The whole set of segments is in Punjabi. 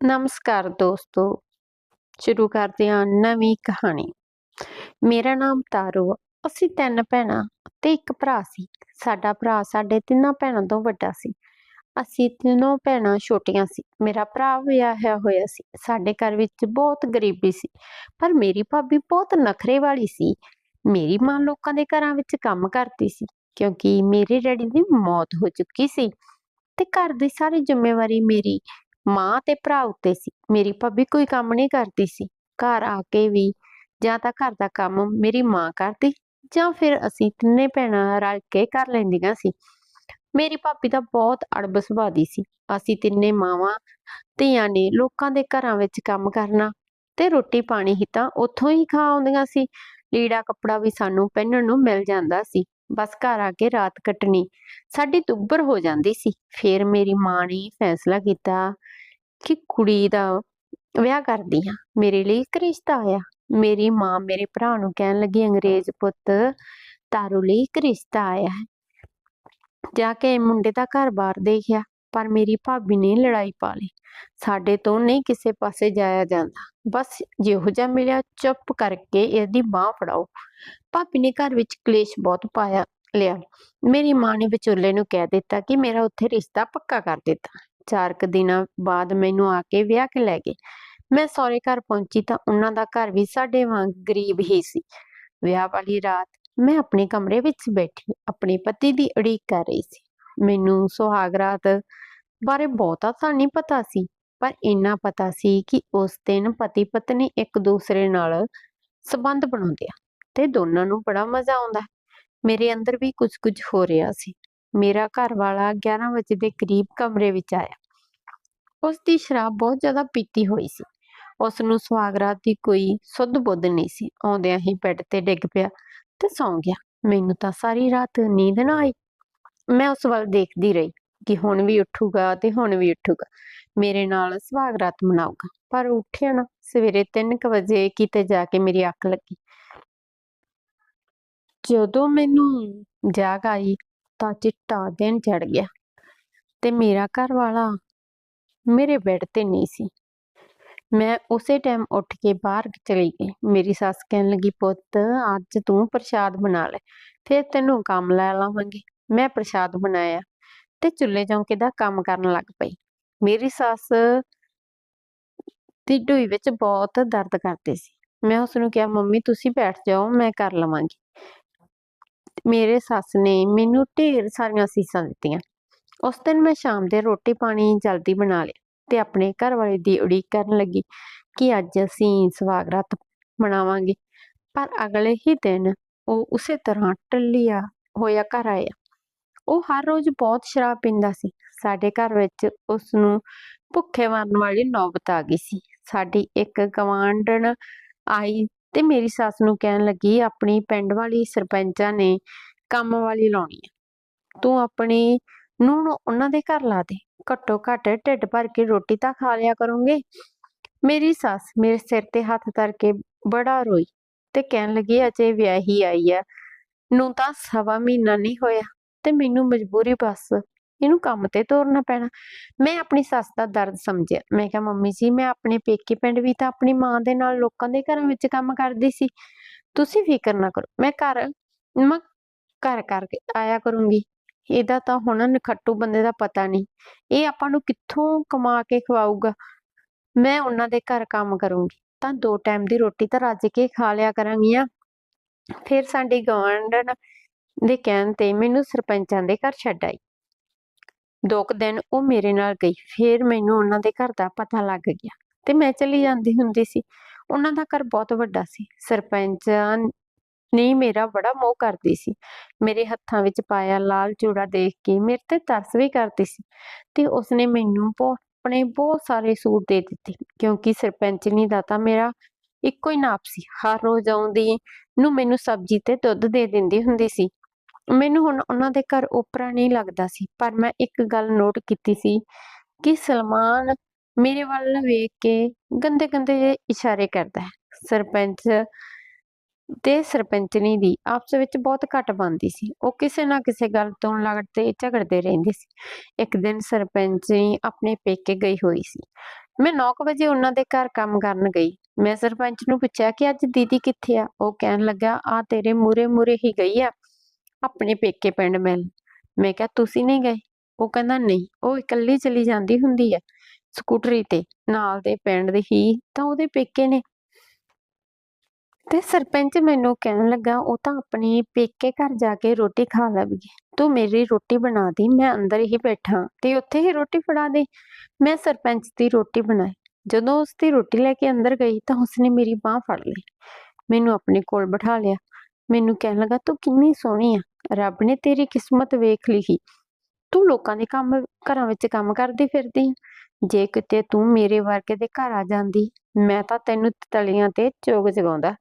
ਨਮਸਕਾਰ ਦੋਸਤੋ, ਸ਼ੁਰੂ ਕਰਦੇ ਹਾਂ ਨਵੀਂ ਕਹਾਣੀ। ਮੇਰਾ ਨਾਮ ਤਾਰੂ ਆ, ਅਸੀਂ ਤਿੰਨ ਭੈਣਾਂ ਤੇ ਇੱਕ ਭਰਾ ਸੀ। ਸਾਡਾ ਭਰਾ ਸਾਡੇ ਤਿੰਨਾਂ ਭੈਣਾਂ ਤੋਂ ਵੱਡਾ ਸੀ। ਅਸੀਂ ਤਿੰਨੋਂ ਭੈਣਾਂ ਛੋਟੀਆਂ ਸੀ। ਮੇਰਾ ਭਰਾ ਵਿਆਹਿਆ ਹੋਇਆ ਸੀ। ਸਾਡੇ ਘਰ ਵਿੱਚ ਬਹੁਤ ਗਰੀਬੀ ਸੀ, ਪਰ ਮੇਰੀ ਭਾਬੀ ਬਹੁਤ ਨਖਰੇ ਵਾਲੀ ਸੀ। ਮੇਰੀ ਮਾਂ ਲੋਕਾਂ ਦੇ ਘਰਾਂ ਵਿੱਚ ਕੰਮ ਕਰਦੀ ਸੀ, ਕਿਉਂਕਿ ਮੇਰੇ ਡੈਡੀ ਦੀ ਮੌਤ ਹੋ ਚੁੱਕੀ ਸੀ। ਤੇ ਘਰ ਦੀ ਸਾਰੀ ਜ਼ਿੰਮੇਵਾਰੀ ਮੇਰੀ ਮਾਂ ਤੇ ਭਰਾ ਉੱਤੇ ਸੀ। ਮੇਰੀ ਭਾਬੀ ਕੋਈ ਕੰਮ ਨਹੀਂ ਕਰਦੀ ਸੀ। ਘਰ ਆ ਕੇ ਵੀ ਜਾਂ ਤਾਂ ਘਰ ਦਾ ਕੰਮ ਮੇਰੀ ਮਾਂ ਕਰਦੀ ਜਾਂ ਫਿਰ ਅਸੀਂ ਤਿੰਨੇ ਭੈਣਾਂ ਰਲ ਕੇ ਕਰ ਲੈਂਦੀਆਂ ਸੀ। ਮੇਰੀ ਭਾਬੀ ਦਾ ਬਹੁਤ ਅੜਬ ਸੁਭਾਅ ਦੀ ਸੀ। ਅਸੀਂ ਤਿੰਨੇ ਮਾਵਾਂ, ਧੀਆਂ ਨੇ ਲੋਕਾਂ ਦੇ ਘਰਾਂ ਵਿੱਚ ਕੰਮ ਕਰਨਾ ਤੇ ਰੋਟੀ ਪਾਣੀ ਹੀ ਤਾਂ ਉੱਥੋਂ ਹੀ ਖਾ ਆਉਂਦੀਆਂ ਸੀ। ਲੀੜਾ ਕੱਪੜਾ ਵੀ ਸਾਨੂੰ ਪਹਿਨਣ ਨੂੰ ਮਿਲ ਜਾਂਦਾ ਸੀ। ਬਸ ਘਰ ਆ ਕੇ ਰਾਤ ਕੱਟਣੀ ਸਾਡੀ ਦੁੱਬਰ ਹੋ ਜਾਂਦੀ ਸੀ। ਫੇਰ ਮੇਰੀ ਮਾਂ ਨੇ ਫੈਸਲਾ ਕੀਤਾ ਕਿ ਕੁੜੀ ਦਾ ਵਿਆਹ ਕਰਦੀ ਹਾਂ। ਮੇਰੇ ਲਈ ਇੱਕ ਰਿਸ਼ਤਾ ਆਇਆ। ਮੇਰੀ ਮਾਂ ਮੇਰੇ ਭਰਾ ਨੂੰ ਕਹਿਣ ਲੱਗੀ, ਅੰਗਰੇਜ਼ ਪੁੱਤ, ਤਾਰੂ ਲਈ ਇੱਕ ਰਿਸ਼ਤਾ ਆਇਆ ਹੈ। ਜਾ ਕੇ ਮੁੰਡੇ ਦਾ ਘਰ-ਬਾਰ ਦੇਖਿਆ, ਪਰ ਮੇਰੀ ਭਾਬੀ ਨੇ ਲੜਾਈ ਪਾ ਲਈ। ਸਾਡੇ ਤੋਂ ਨਹੀਂ ਕਿਸੇ ਪਾਸੇ ਜਾਇਆ ਜਾਂਦਾ। ਬਸ ਜਿਹੋ ਜਿਹਾ ਮਿਲਿਆ, ਚੁੱਪ ਕਰਕੇ ਇਹਦੀ ਬਾਹ ਫੜਾਓ। ਭਾਬੀ ਨੇ ਘਰ ਵਿੱਚ ਕਲੇਸ਼ ਬਹੁਤ ਪਾਇਆ, ਲਿਆ। ਮੇਰੀ ਮਾਂ ਨੇ ਵਿਚੋਲੇ ਨੂੰ ਕਹਿ ਦਿੱਤਾ ਕਿ ਮੇਰਾ ਉੱਥੇ ਰਿਸ਼ਤਾ ਪੱਕਾ ਕਰ ਦਿੱਤਾ। ਚਾਰ ਕੁ ਦਿਨਾਂ ਬਾਅਦ ਮੈਨੂੰ ਆ ਕੇ ਵਿਆਹ ਕੇ ਲੈ ਗਏ। ਮੈਂ ਸਹੁਰੇ ਘਰ ਪਹੁੰਚੀ ਤਾਂ ਉਹਨਾਂ ਦਾ ਘਰ ਵੀ ਸਾਡੇ ਵਾਂਗ ਗਰੀਬ ਹੀ ਸੀ। ਵਿਆਹ ਵਾਲੀ ਰਾਤ ਮੈਂ ਆਪਣੇ ਕਮਰੇ ਵਿੱਚ ਬੈਠੀ, ਆਪਣੇ ਪਤੀ ਦੀ ਉਡੀਕ ਕਰ ਰਹੀ ਸੀ। ਮੈਨੂੰ ਸੁਹਾਗ ਰਾਤ ਬਾਰੇ ਬਹੁਤਾ ਤਾਂ ਨਹੀਂ ਪਤਾ ਸੀ, ਪਰ ਇੰਨਾ ਪਤਾ ਸੀ ਕਿ ਉਸ ਦਿਨ ਪਤੀ ਪਤਨੀ ਇੱਕ ਦੂਸਰੇ ਨਾਲ ਸਬੰਧ ਬਣਾਉਂਦੇ ਆ ਤੇ ਦੋਨਾਂ ਨੂੰ ਬੜਾ ਮਜ਼ਾ ਆਉਂਦਾ। ਮੇਰੇ ਅੰਦਰ ਵੀ ਕੁਝ ਕੁਝ ਹੋ ਰਿਹਾ ਸੀ। ਮੇਰਾ ਘਰ ਵਾਲਾ 11 ਵਜੇ ਦੇ ਕਰੀਬ ਕਮਰੇ ਵਿੱਚ ਆਇਆ। ਉਸ ਦੀ ਸ਼ਰਾਬ ਬਹੁਤ ਜ਼ਿਆਦਾ ਪੀਤੀ ਹੋਈ ਸੀ। ਉਸ ਨੂੰ ਸੁਹਾਗਰਾਤ ਦੀ ਕੋਈ ਸੁੱਧ ਬੁੱਧ ਨਹੀਂ ਸੀ। ਆਉਂਦਿਆਂ ਹੀ ਬੈੱਡ ਤੇ ਡਿੱਗ ਪਿਆ ਤੇ ਸੌਂ ਗਿਆ। ਮੈਨੂੰ ਤਾਂ ਸਾਰੀ ਰਾਤ ਨੀਂਦ ਨਾ ਆਈ। ਮੈਂ ਉਸ ਵੱਲ ਦੇਖਦੀ ਰਹੀ ਕਿ ਹੁਣ ਵੀ ਉੱਠੂਗਾ ਤੇ ਹੁਣ ਵੀ ਉੱਠੂਗਾ। ਮੇਰੇ ਨਾਲ ਸੁਹਾਗਰਾਤ ਮਨਾਊਗਾ। ਪਰ ਉੱਠਿਆ ਨਾ, ਸਵੇਰੇ 3:00 ਵਜੇ ਕਿਤੇ ਜਾ ਕੇ ਮੇਰੀ ਅੱਖ ਲੱਗੀ। ਜਦੋਂ ਮੈਨੂੰ ਜਾਗ ਆਈ ਤਾਂ ਚਿੱਟਾ ਦਿਨ ਚੜ ਗਿਆ ਤੇ ਮੇਰਾ ਘਰ ਵਾਲਾ ਮੇਰੇ ਬੈੱਡ ਤੇ ਨਹੀਂ ਸੀ। ਮੈਂ ਉਸੇ ਟਾਈਮ ਉੱਠ ਕੇ ਬਾਹਰ ਚਲੀ ਗਈ। ਮੇਰੀ ਸੱਸ ਕਹਿਣ ਲੱਗੀ, ਪੁੱਤ, ਅੱਜ ਤੂੰ ਪ੍ਰਸ਼ਾਦ ਬਣਾ ਲੈ, ਫਿਰ ਤੈਨੂੰ ਕੰਮ ਲੈ ਲਾਵਾਂਗੇ। ਮੈਂ ਪ੍ਰਸ਼ਾਦ ਬਣਾਇਆ ਤੇ ਚੁੱਲ੍ਹੇ ਚੌਂਕੇ ਦਾ ਕੰਮ ਕਰਨ ਲੱਗ ਪਈ। ਮੇਰੀ ਸੱਸ ਦੀ ਢੂਈ ਵਿੱਚ ਬਹੁਤ ਦਰਦ ਕਰਦੇ ਸੀ। ਮੈਂ ਉਸ ਨੂੰ ਕਿਹਾ, ਮੰਮੀ, ਤੁਸੀਂ ਬੈਠ ਜਾਓ, ਮੈਂ ਕਰ ਲਵਾਂਗੀ। ਮੇਰੇ ਸੱਸ ਨੇ ਮੈਨੂੰ ਢੇਰ ਸਾਰੀਆਂ ਸੀਸਾਂ ਦਿੱਤੀਆਂ। ਉਸ ਦਿਨ ਮੈਂ ਸ਼ਾਮ ਦੇ ਰੋਟੀ ਪਾਣੀ ਜਲਦੀ ਬਣਾ ਲਿਆ ਤੇ ਆਪਣੇ ਘਰ ਵਾਲੇ ਦੀ ਉਡੀਕ ਕਰਨ ਲੱਗੀ ਕਿ ਅੱਜ ਅਸੀਂ ਸਵਾਗਤ ਮਨਾਵਾਂਗੇ। ਪਰ ਅਗਲੇ ਹੀ ਦਿਨ ਉਹ ਉਸੇ ਤਰ੍ਹਾਂ ਟੱਲਿਆ ਹੋਇਆ ਘਰ ਆਇਆ। ਉਹ ਹਰ ਰੋਜ਼ ਬਹੁਤ ਸ਼ਰਾਬ ਪੀਂਦਾ ਸੀ। ਸਾਡੇ ਘਰ ਵਿੱਚ ਉਸ ਨੂੰ ਭੁੱਖੇ ਮਰਨ ਵਾਲੀ ਨੌਬਤ ਆ ਗਈ ਸੀ। ਸਾਡੀ ਇੱਕ ਗਵਾਂਢਣ ਆਈ ਤੇ ਮੇਰੀ ਸੱਸ ਨੂੰ ਕਹਿਣ ਲੱਗੀ, ਆਪਣੀ ਪਿੰਡ ਵਾਲੀ ਸਰਪੰਚਾਂ ਨੇ ਕੰਮ ਵਾਲੀ ਲਾਉਣੀ ਹੈ ਤੂੰ ਆਪਣੀ ਨੂੰਹ ਨੂੰ ਉਹਨਾਂ ਦੇ ਘਰ ਲਾ ਦੇ। ਘੱਟੋ ਘੱਟ ਢਿੱਡ ਭਰ ਕੇ ਰੋਟੀ ਤਾਂ ਖਾ ਲਿਆ ਕਰੋਗੇ। ਮੇਰੀ ਸੱਸ ਮੇਰੇ ਸਿਰ ਤੇ ਹੱਥ ਧਰ ਕੇ ਬੜਾ ਰੋਈ ਤੇ ਕਹਿਣ ਲੱਗੀ, ਅਜੇ ਵਿਆਹੀ ਆਈ ਆ। ਨੂੰ ਤਾਂ ਸਵਾ ਮਹੀਨਾ ਨਹੀਂ ਹੋਇਆ ਤੇ ਮੈਨੂੰ ਮਜਬੂਰੀ ਬਸ। ਇਹਨੂੰ ਕੰਮ ਤੇ ਤੋਰਨਾ ਪੈਣਾ। ਮੈਂ ਆਪਣੀ ਸੱਸ ਦਾ ਦਰਦ ਸਮਝਿਆ। ਮੈਂ ਕਿਹਾ, ਮੰਮੀ ਜੀ, ਮੈਂ ਆਪਣੇ ਪੇਕੇ ਪਿੰਡ ਵੀ ਤਾਂ ਆਪਣੀ ਮਾਂ ਦੇ ਨਾਲ ਲੋਕਾਂ ਦੇ ਘਰਾਂ ਵਿੱਚ ਕੰਮ ਕਰਦੀ ਸੀ। ਤੁਸੀਂ ਫਿਕਰ ਨਾ ਕਰੋ। ਮੈਂ ਘਰ ਮੈਂ ਘਰ ਕਰਕੇ ਆਇਆ ਕਰੂੰਗੀ। ਇਹਦਾ ਤਾਂ ਹੁਣ ਨਖੱਟੂ ਬੰਦੇ ਦਾ ਪਤਾ ਨਹੀਂ। ਇਹ ਆਪਾਂ ਨੂੰ ਕਿੱਥੋਂ ਕਮਾ ਕੇ ਖਵਾਊਗਾ? ਮੈਂ ਉਹਨਾਂ ਦੇ ਘਰ ਕੰਮ ਕਰੂੰਗੀ। ਤਾਂ ਦੋ ਟਾਈਮ ਦੀ ਰੋਟੀ ਤਾਂ ਰੱਜ ਕੇ ਖਾ ਲਿਆ ਕਰਾਂਗੀ ਆ। ਫਿਰ ਸਾਡੀ ਗਵਾਂਢਣ ਦੇ ਕਹਿਣ ਤੇ ਮੈਨੂੰ ਸਰਪੰਚਾਂ ਦੇ ਘਰ ਛੱਡ ਆਈ। ਦੋ ਕੁ ਦਿਨ ਉਹ ਮੇਰੇ ਨਾਲ ਗਈ, ਫਿਰ ਮੈਨੂੰ ਉਹਨਾਂ ਦੇ ਘਰ ਦਾ ਪਤਾ ਲੱਗ ਗਿਆ ਤੇ ਮੈਂ ਚਲੀ ਜਾਂਦੀ ਹੁੰਦੀ ਸੀ। ਉਹਨਾਂ ਦਾ ਘਰ ਬਹੁਤ ਵੱਡਾ ਸੀ। ਸਰਪੰਚਾਂ ਨੇ ਮੇਰਾ ਬੜਾ ਮੋਹ ਕਰਦੀ ਸੀ। ਮੇਰੇ ਹੱਥਾਂ ਵਿੱਚ ਪਾਇਆ ਲਾਲ ਚੂੜਾ ਦੇਖ ਕੇ ਮੇਰੇ ਤੇ ਤਰਸ ਵੀ ਕਰਦੀ ਸੀ ਤੇ ਉਸਨੇ ਮੈਨੂੰ ਬਹੁਤ ਆਪਣੇ ਬਹੁਤ ਸਾਰੇ ਸੂਟ ਦੇ ਦਿੱਤੇ ਕਿਉਂਕਿ ਸਰਪੰਚਨੀ ਦਾ ਤਾਂ ਮੇਰਾ ਇੱਕੋ ਹੀ ਨਾਪ ਸੀ। ਹਰ ਰੋਜ਼ ਆਉਂਦੀ ਨੂੰ ਮੈਨੂੰ ਸਬਜ਼ੀ ਤੇ ਦੁੱਧ ਦੇ ਦਿੰਦੀ ਹੁੰਦੀ ਸੀ। ਮੈਨੂੰ ਹੁਣ ਉਹਨਾਂ ਦੇ ਘਰ ਓਪਰਾ ਨਹੀਂ ਲੱਗਦਾ ਸੀ, ਪਰ ਮੈਂ ਇੱਕ ਗੱਲ ਨੋਟ ਕੀਤੀ ਸੀ ਕਿ ਸਲਮਾਨ ਮੇਰੇ ਵੱਲ ਵੇਖ ਕੇ ਗੰਦੇ ਗੰਦੇ ਜਿਹੇ ਇਸ਼ਾਰੇ ਕਰਦਾ ਹੈ। ਸਰਪੰਚ ਤੇ ਸਰਪੰਚਨੀ ਦੀ ਆਪਸ ਵਿੱਚ ਬਹੁਤ ਘੱਟ ਬਣਦੀ ਸੀ। ਉਹ ਕਿਸੇ ਨਾ ਕਿਸੇ ਗੱਲ ਤੋਂ ਲੜਦੇ ਝਗੜਦੇ ਰਹਿੰਦੇ ਸੀ। ਇੱਕ ਦਿਨ ਸਰਪੰਚਨੀ ਆਪਣੇ ਪੇਕੇ ਗਈ ਹੋਈ ਸੀ। ਮੈਂ 9 ਵਜੇ ਉਹਨਾਂ ਦੇ ਘਰ ਕੰਮ ਕਰਨ ਗਈ। ਮੈਂ ਸਰਪੰਚ ਨੂੰ ਪੁੱਛਿਆ ਕਿ ਅੱਜ ਦੀਦੀ ਕਿੱਥੇ ਆ? ਉਹ ਕਹਿਣ ਲੱਗਾ ਆ ਤੇਰੇ ਮੂਰੇ ਮੂਰੇ ਹੀ ਗਈ ਆ। ਆਪਣੇ ਪੇਕੇ ਪਿੰਡ ਮਿਲ ਮੈਂ ਕਿਹਾ, ਤੁਸੀਂ ਨਹੀਂ ਗਏ? ਉਹ ਕਹਿੰਦਾ, ਨਹੀਂ। ਉਹ ਇਕੱਲੀ ਚਲੀ ਜਾਂਦੀ ਹੁੰਦੀ ਹੈ ਸਕੂਟਰੀ ਤੇ, ਨਾਲ ਦੇ ਪਿੰਡ ਦੇ ਹੀ ਤਾਂ ਉਹਦੇ ਪੇਕੇ ਨੇ। ਤੇ ਸਰਪੰਚ ਮੈਨੂੰ ਕਹਿਣ ਲੱਗਾ, ਉਹ ਤਾਂ ਆਪਣੇ ਪੇਕੇ ਘਰ ਜਾ ਕੇ ਰੋਟੀ ਖਾ ਲਵੇਗੀ। ਤੂੰ ਮੇਰੀ ਰੋਟੀ ਬਣਾ ਦੀ, ਮੈਂ ਅੰਦਰ ਹੀ ਬੈਠਾ। ਤੇ ਉੱਥੇ ਹੀ ਰੋਟੀ ਫੜਾ ਦੇ। ਮੈਂ ਸਰਪੰਚ ਦੀ ਰੋਟੀ ਬਣਾਈ। ਜਦੋਂ ਉਸ ਦੀ ਰੋਟੀ ਲੈ ਕੇ ਅੰਦਰ ਗਈ ਤਾਂ ਉਸਨੇ ਮੇਰੀ ਬਾਹ ਫੜ ਲਈ। ਮੈਨੂੰ ਆਪਣੇ ਕੋਲ ਬਿਠਾ ਲਿਆ। ਮੈਨੂੰ ਕਹਿਣ ਲੱਗਾ, ਤੂੰ ਕਿੰਨੀ ਸੋਹਣੀ ਆ, ਰੱਬ ਨੇ ਤੇਰੀ ਕਿਸਮਤ ਵੇਖ ਲਈ ਤੂੰ ਲੋਕਾਂ ਦੇ ਕੰਮ, ਘਰਾਂ ਵਿੱਚ ਕੰਮ ਕਰਦੀ ਫਿਰਦੀ ਜੇ ਕਿਤੇ ਤੂੰ ਮੇਰੇ ਵਰਗੇ ਦੇ ਘਰ ਆ ਜਾਂਦੀ, ਮੈਂ ਤਾਂ ਤੈਨੂੰ ਤਲੀਆਂ ਤੇ ਚੋਗ ਜਗਾਉਂਦਾ।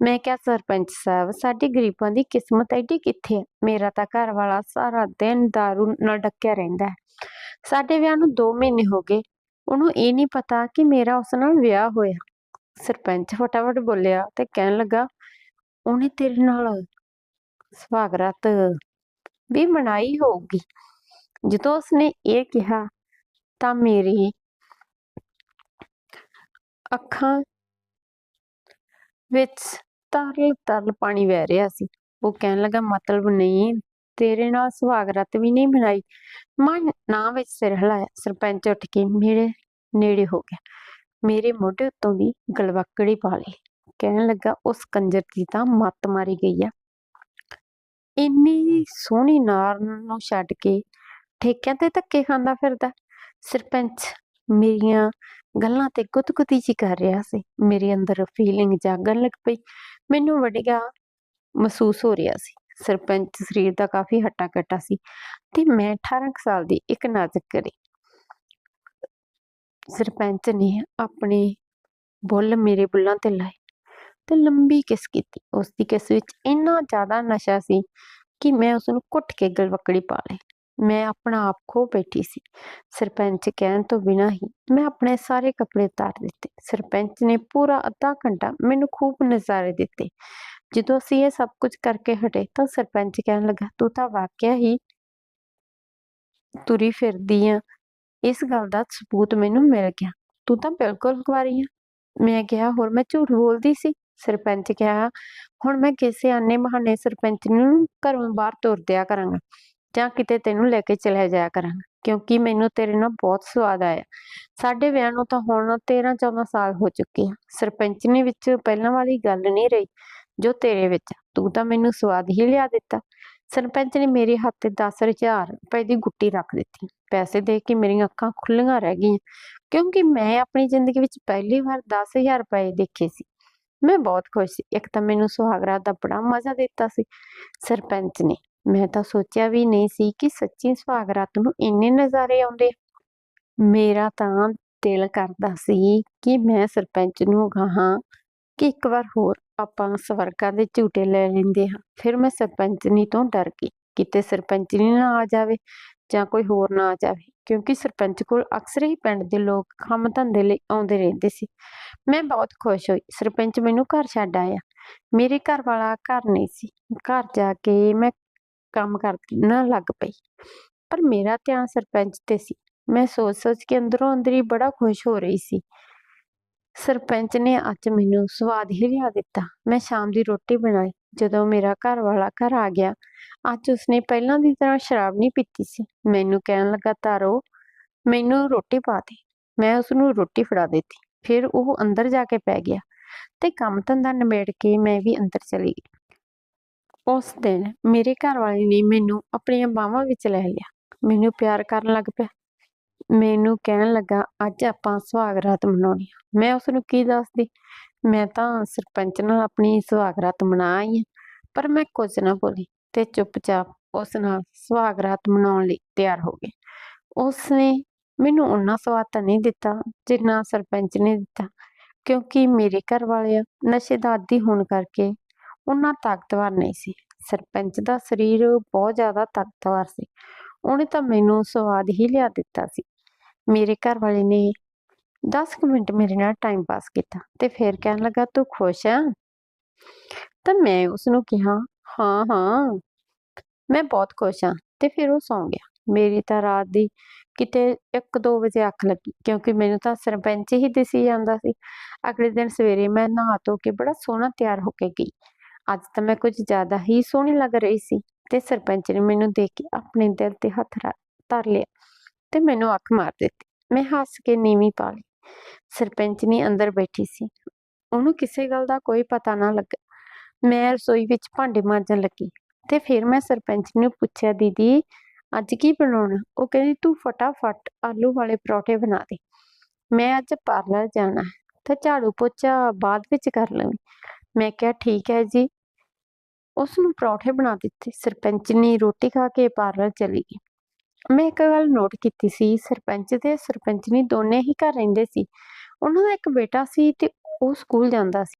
ਮੈਂ ਕਿਹਾ, ਸਰਪੰਚ ਸਾਹਿਬ, ਸਾਡੇ ਗਰੀਬਾਂ ਦੀ ਕਿਸਮਤ ਐਡੀ ਕਿੱਥੇ ਹੈ ਮੇਰਾ ਤਾਂ ਘਰ ਵਾਲਾ ਸਾਰਾ ਦਿਨ दारू ਨਾਲ ਡੱਕਿਆ ਰਹਿੰਦਾ ਹੈ। ਸਾਡੇ ਵਿਆਹ ਨੂੰ 2 ਮਹੀਨੇ ਹੋ ਗਏ। ਉਹਨੂੰ ਇਹ ਨਹੀਂ ਪਤਾ ਕਿ ਮੇਰਾ ਉਸ ਨਾਲ ਵਿਆਹ ਹੋਇਆ ਸਰਪੰਚ ਫਟਾਫਟ ਬੋਲਿਆ ਤੇ ਕਹਿਣ ਲੱਗਾ ਉਹਨੇ ਤੇਰੇ ਨਾਲ ਸੁਹਾਗਰਾਤ ਵੀ ਮਨਾਈ ਹੋਊਗੀ। ਜਦੋਂ ਉਸਨੇ ਇਹ ਕਿਹਾ, ਤਾਂ ਮੇਰੀ ਅੱਖਾਂ ਵਿੱਚ ਤਰਲ ਤਰਲ ਪਾਣੀ ਵਹਿ ਰਿਹਾ ਸੀ। ਉਹ ਕਹਿਣ ਲੱਗਾ, ਮਤਲਬ ਨਹੀਂ, ਤੇਰੇ ਨਾਲ ਸੁਹਾਗਰਾਤ ਵੀ ਨਹੀਂ ਮਨਾਈ। ਮੈਂ ਨਾ ਵਿੱਚ ਸਿਰ ਹਿਲਾਇਆ, ਸਰਪੰਚ ਉੱਠ ਕੇ ਮੇਰੇ ਨੇੜੇ ਹੋ ਗਿਆ। ਮੇਰੇ ਮੋਢੇ ਉੱਤੋਂ ਦੀ ਗਲਵੱਕੜੀ ਪਾ ਲਈ। ਕਹਿਣ ਲੱਗਾ, ਉਸ ਕੰਜਰ ਦੀ ਤਾਂ ਮੱਤ ਮਾਰੀ ਗਈ ਆ। ਇੰਨੀ ਸੋਹਣੀ ਨਾਰ ਨੂੰ ਛੱਡ ਕੇ ਠੇਕਿਆਂ ਤੇ ਧੱਕੇ ਖਾਂਦਾ ਫਿਰਦਾ। ਸਰਪੰਚ ਮੇਰੀਆਂ ਗੱਲਾਂ ਤੇ ਗੁੱਤਗੁੱਤੀ ਜੀ ਕਰ ਰਿਹਾ ਸੀ। ਮੇਰੇ ਅੰਦਰ ਫੀਲਿੰਗ ਜਾਗਣ ਲੱਗ ਪਈ। ਮੈਨੂੰ ਵਧੀਆ ਮਹਿਸੂਸ ਹੋ ਰਿਹਾ ਸੀ। ਸਰਪੰਚ ਸਰੀਰ ਦਾ ਕਾਫੀ ਹੱਟਾ ਕੱਟਾ ਸੀ ਤੇ ਮੈਂ 18 ਕੁ ਸਾਲ ਦੀ ਇੱਕ ਨਾਜ਼ੁਕ ਕਰੀ ਸਰਪੰਚ ਨੇ ਆਪਣੇ ਬੁੱਲ ਮੇਰੇ ਬੁੱਲਾਂ ਤੇ ਲਾਏ। ਤੇ ਲੰਬੀ ਕਿਸ ਕੀਤੀ ਉਸ ਦੀ ਕਿਸ ਵਿੱਚ ਇੰਨਾ ਜ਼ਿਆਦਾ ਨਸ਼ਾ ਸੀ ਕਿ ਮੈਂ ਉਸ ਨੂੰ ਘੁੱਟ ਕੇ ਗਲਵੱਕੜੀ ਪਾ ਲਈ। ਮੈਂ ਆਪਣਾ ਆਪ ਖੋ ਬੈਠੀ ਸੀ, ਸਰਪੰਚ ਕਹਿਣ ਤੋਂ ਬਿਨਾਂ ਹੀ ਮੈਂ ਆਪਣੇ ਸਾਰੇ ਕੱਪੜੇ ਉਤਾਰ ਦਿੱਤੇ। ਸਰਪੰਚ ਨੇ ਪੂਰਾ ਅੱਧਾ ਘੰਟਾ ਮੈਨੂੰ ਖੂਬ ਨਜ਼ਾਰੇ ਦਿੱਤੇ। ਜਦੋਂ ਅਸੀਂ ਇਹ ਸਭ ਕੁਝ ਕਰਕੇ ਹਟੇ ਤਾਂ ਸਰਪੰਚ ਕਹਿਣ ਲੱਗਾ, ਤੂੰ ਤਾਂ ਵਾਕਿਆ ਹੀ ਤੁਰੀ ਫਿਰਦੀ ਆ। ਇਸ ਗੱਲ ਦਾ ਸਬੂਤ ਮੈਨੂੰ ਮਿਲ ਗਿਆ। ਤੂੰ ਤਾਂ ਬਿਲਕੁਲ ਕੁਆਰੀ ਆ। ਮੈਂ ਕਿਹਾ, ਹੋਰ ਮੈਂ ਝੂਠ ਬੋਲਦੀ ਸੀ? ਸਰਪੰਚ ਕਿਹਾ, ਹੁਣ ਮੈਂ ਕਿਸੇ ਆਨੇ ਬਹਾਨੇ ਸਰਪੰਚ ਨੂੰ ਘਰੋਂ ਬਾਹਰ ਤੋਰ ਦਿਆ ਕਰਾਂਗਾ, ਜਾਂ ਕਿਤੇ ਤੈਨੂੰ ਲੈ ਕੇ ਚਲਿਆ ਜਾਇਆ ਕਰਾਂਗਾ, ਕਿਉਂਕਿ ਮੈਨੂੰ ਤੇਰੇ ਨਾਲ ਬਹੁਤ ਸਵਾਦ ਆਇਆ। ਸਾਡੇ ਵਿਆਹ ਨੂੰ ਤਾਂ ਹੁਣ 13 14 ਸਾਲ ਹੋ ਚੁੱਕੇ ਆ। ਸਰਪੰਚ ਨੇ ਵਿੱਚ ਪਹਿਲਾਂ ਵਾਲੀ ਗੱਲ ਨਹੀਂ ਰਹੀ, ਜੋ ਤੇਰੇ ਵਿੱਚ ਤੂੰ ਤਾਂ ਮੈਨੂੰ ਸਵਾਦ ਹੀ ਲਿਆ ਦਿੱਤਾ। ਸਰਪੰਚ ਨੇ ਮੇਰੇ ਹੱਥ ਤੇ 10000 ਰੁਪਏ ਦੀ ਗੁੱਟੀ ਰੱਖ ਦਿੱਤੀ। ਪੈਸੇ ਦੇਖ ਕੇ ਮੇਰੀਆਂ ਅੱਖਾਂ ਖੁੱਲੀਆਂ ਰਹਿ ਗਈਆਂ, ਕਿਉਂਕਿ ਮੈਂ ਆਪਣੀ ਜ਼ਿੰਦਗੀ ਵਿੱਚ ਪਹਿਲੀ ਵਾਰ 10000 ਰੁਪਏ ਦੇਖੇ ਸੀ। ਮੈਂ ਬਹੁਤ ਖੁਸ਼ ਸੀ। ਇੱਕ ਤਾਂ ਮੈਨੂੰ ਸੁਹਾਗਰਾਤ ਦਾ ਬੜਾ ਮਜ਼ਾ ਦਿੱਤਾ ਸੀ। ਸਰਪੰਚ ਨੇ, ਮੈਂ ਤਾਂ ਸੋਚਿਆ ਵੀ ਨਹੀਂ ਸੀ ਕਿ ਸੱਚੀ ਸੁਹਾਗਰਾਤ ਨੂੰ ਇੰਨੇ ਨਜ਼ਾਰੇ ਆਉਂਦੇ। ਮੇਰਾ ਤਾਂ ਦਿਲ ਕਰਦਾ ਸੀ ਕਿ ਮੈਂ ਸਰਪੰਚ ਨੂੰ ਕਹਾਂ ਕਿ ਇੱਕ ਵਾਰ ਹੋਰ ਆਪਾਂ ਸਵਰਗਾਂ ਦੇ ਝੂਟੇ ਲੈ ਲੈਂਦੇ ਹਾਂ। ਫਿਰ ਮੈਂ ਸਰਪੰਚਨੀ ਤੋਂ ਡਰ ਗਈ। ਕਿਤੇ ਸਰਪੰਚਨੀ ਨਾ ਆ ਜਾਵੇ ਜਾਂ ਕੋਈ ਹੋਰ ਨਾ ਆ ਜਾਵੇ। ਕਿਉਂਕਿ ਸਰਪੰਚ ਕੋਲ ਅਕਸਰ ਹੀ ਪਿੰਡ ਦੇ ਲੋਕ ਕੰਮ ਧੰਦੇ ਲਈ ਆਉਂਦੇ ਰਹਿੰਦੇ ਸੀ। ਮੈਂ ਬਹੁਤ ਖੁਸ਼ ਹੋਈ। ਸਰਪੰਚ ਮੈਨੂੰ ਘਰ ਛੱਡ ਆਇਆ। ਮੇਰੇ ਘਰ ਵਾਲਾ ਘਰ ਨਹੀਂ ਸੀ। ਘਰ ਜਾ ਕੇ ਮੈਂ ਕੰਮ ਕਰਨ ਲੱਗ ਪਈ। ਪਰ ਮੇਰਾ ਧਿਆਨ ਸਰਪੰਚ ਤੇ ਸੀ। ਮੈਂ ਸੋਚ ਸੋਚ ਕੇ ਅੰਦਰੋਂ ਅੰਦਰ ਹੀ ਬੜਾ ਖੁਸ਼ ਹੋ ਰਹੀ ਸੀ। ਸਰਪੰਚ ਨੇ ਅੱਜ ਮੈਨੂੰ ਸਵਾਦ ਹੀ ਲਿਆ ਦਿੱਤਾ। ਮੈਂ ਸ਼ਾਮ ਦੀ ਰੋਟੀ ਬਣਾਈ। ਜਦੋਂ ਮੇਰਾ ਘਰ ਵਾਲਾ ਘਰ ਆ ਗਿਆ, ਅੱਜ ਉਸਨੇ ਪਹਿਲਾਂ ਦੀ ਤਰ੍ਹਾਂ ਸ਼ਰਾਬ ਨਹੀਂ ਪੀਤੀ ਸੀ। ਮੈਨੂੰ ਕਹਿਣ ਲੱਗਾ, ਤਾਰੋ, ਮੈਨੂੰ ਰੋਟੀ ਪਾ ਦੇ। ਮੈਂ ਉਸ ਨੂੰ ਰੋਟੀ ਫੜਾ ਦਿੱਤੀ। ਫਿਰ ਉਹ ਅੰਦਰ ਜਾ ਕੇ ਪੈ ਗਿਆ ਤੇ ਕੰਮ ਧੰਦਾ ਨਿਬੇੜ ਕੇ ਮੈਂ ਵੀ ਅੰਦਰ ਚਲੀ ਗਈ। ਉਸ ਦਿਨ ਮੇਰੇ ਘਰ ਵਾਲੇ ਨੇ ਮੈਨੂੰ ਆਪਣੀਆਂ ਬਾਹਾਂ ਵਿੱਚ ਲੈ ਲਿਆ। ਮੈਨੂੰ ਪਿਆਰ ਕਰਨ ਲੱਗ ਪਿਆ। ਮੈਨੂੰ ਕਹਿਣ ਲੱਗਾ, ਅੱਜ ਆਪਾਂ ਸੁਹਾਗ ਰਾਤ ਮਨਾਉਣੀ ਆ। ਮੈਂ ਉਸ ਨੂੰ ਕੀ ਦੱਸਦੀ? ਮੈਂ ਤਾਂ ਸਰਪੰਚ ਨਾਲ ਆਪਣੀ ਸੁਹਾਗਰਾਤ ਮਨਾ ਆਈ ਹਾਂ ਪਰ ਮੈਂ ਕੁਝ ਨਾ ਬੋਲੀ ਤੇ ਚੁੱਪਚਾਪ ਉਸ ਨਾਲ ਸੁਹਾਗਰਾਤ ਮਨਾਉਣ ਲਈ ਤਿਆਰ ਹੋ ਗਈ। ਉਸਨੇ ਮੈਨੂੰ ਉਹਨਾਂ ਸਵਾਦ ਤਾਂ ਨਹੀਂ ਦਿੱਤਾ ਜਿੰਨਾ ਸਰਪੰਚ ਨੇ ਦਿੱਤਾ, ਕਿਉਂਕਿ ਮੇਰੇ ਘਰ ਵਾਲੇ ਨਸ਼ੇ ਦਾ ਆਦੀ ਹੋਣ ਕਰਕੇ ਉਹਨਾਂ ਤਾਕਤਵਰ ਨਹੀਂ ਸੀ। ਸਰਪੰਚ ਦਾ ਸਰੀਰ ਬਹੁਤ ਜ਼ਿਆਦਾ ਤਾਕਤਵਰ ਸੀ। ਉਹਨੇ ਤਾਂ ਮੈਨੂੰ ਸਵਾਦ ਹੀ ਲਿਆ ਦਿੱਤਾ ਸੀ। ਮੇਰੇ ਘਰ ਵਾਲੇ ਨੇ 10 ਕੁ ਮਿੰਟ ਮੇਰੇ ਨਾਲ ਟਾਈਮ ਪਾਸ ਕੀਤਾ ਤੇ ਫਿਰ ਕਹਿਣ ਲੱਗਾ, ਤੂੰ ਖੁਸ਼ ਆ? ਤਾਂ ਮੈਂ ਉਸ ਨੂੰ ਕਿਹਾ, ਹਾਂ ਹਾਂ, ਮੈਂ ਬਹੁਤ ਖੁਸ਼ ਹਾਂ ਤੇ ਫਿਰ ਉਹ ਸੌਂ ਗਿਆ। ਮੇਰੀ ਤਾਂ ਰਾਤ ਦੀ ਕਿਤੇ 1-2 ਵਜੇ ਅੱਖ ਲੱਗੀ, ਕਿਉਂਕਿ ਮੈਨੂੰ ਤਾਂ ਸਰਪੰਚ ਹੀ ਦਿਸੀ ਜਾਂਦਾ ਸੀ। ਅਗਲੇ ਦਿਨ ਸਵੇਰੇ ਮੈਂ ਨਹਾ ਧੋ ਕੇ ਬੜਾ ਸੋਹਣਾ ਤਿਆਰ ਹੋ ਕੇ ਗਈ। ਅੱਜ ਤਾਂ ਮੈਂ ਕੁਝ ਜ਼ਿਆਦਾ ਹੀ ਸੋਹਣੀ ਲੱਗ ਰਹੀ ਸੀ ਤੇ ਸਰਪੰਚ ਨੇ ਮੈਨੂੰ ਦੇਖ ਕੇ ਆਪਣੇ ਦਿਲ ਤੇ ਹੱਥ ਧਰ ਲਿਆ ਤੇ ਮੈਨੂੰ ਅੱਖ ਮਾਰ ਦਿੱਤੀ। ਮੈਂ ਹੱਸ ਕੇ ਨੀਵੀਂ ਪਾ ਲਈ। ਸਰਪੰਚਨੀ ਅੰਦਰ ਬੈਠੀ ਸੀ। ਉਹਨੂੰ ਕਿਸੇ ਗੱਲ ਦਾ ਕੋਈ ਪਤਾ ਨਾ ਲੱਗਾ। ਮੈਂ ਰਸੋਈ ਵਿੱਚ ਭਾਂਡੇ ਮਾਂਜਣ ਲੱਗੀ ਤੇ ਫਿਰ ਮੈਂ ਸਰਪੰਚ ਨੂੰ ਪੁੱਛਿਆ, ਦੀਦੀ, ਅੱਜ ਕੀ ਬਣਾਉਣਾ? ਉਹ ਕਹਿੰਦੀ, ਤੂੰ ਫਟਾਫਟ ਆਲੂ ਵਾਲੇ ਪਰੌਠੇ ਬਣਾ ਦੇ। ਮੈਂ ਅੱਜ ਪਾਰਲਰ ਜਾਣਾ ਤੇ ਝਾੜੂ ਪੋਚਾ ਬਾਅਦ ਵਿੱਚ ਕਰ ਲਵਾਂ। ਮੈਂ ਕਿਹਾ, ਠੀਕ ਹੈ ਜੀ। ਉਸ ਨੂੰ ਪਰੌਠੇ ਬਣਾ ਦਿੱਤੇ। ਸਰਪੰਚਨੀ ਰੋਟੀ ਖਾ ਕੇ ਪਾਰਲਰ ਚਲੀ ਗਈ। ਮੈਂ ਇੱਕ ਗੱਲ ਨੋਟ ਕੀਤੀ ਸੀ ਸਰਪੰਚ ਤੇ ਸਰਪੰਚਨੀ ਦੋਨੇ ਹੀ ਘਰ ਰਹਿੰਦੇ ਸੀ ਉਹਨਾਂ ਦਾ ਇੱਕ ਬੇਟਾ ਸੀ ਤੇ ਉਹ ਸਕੂਲ ਜਾਂਦਾ ਸੀ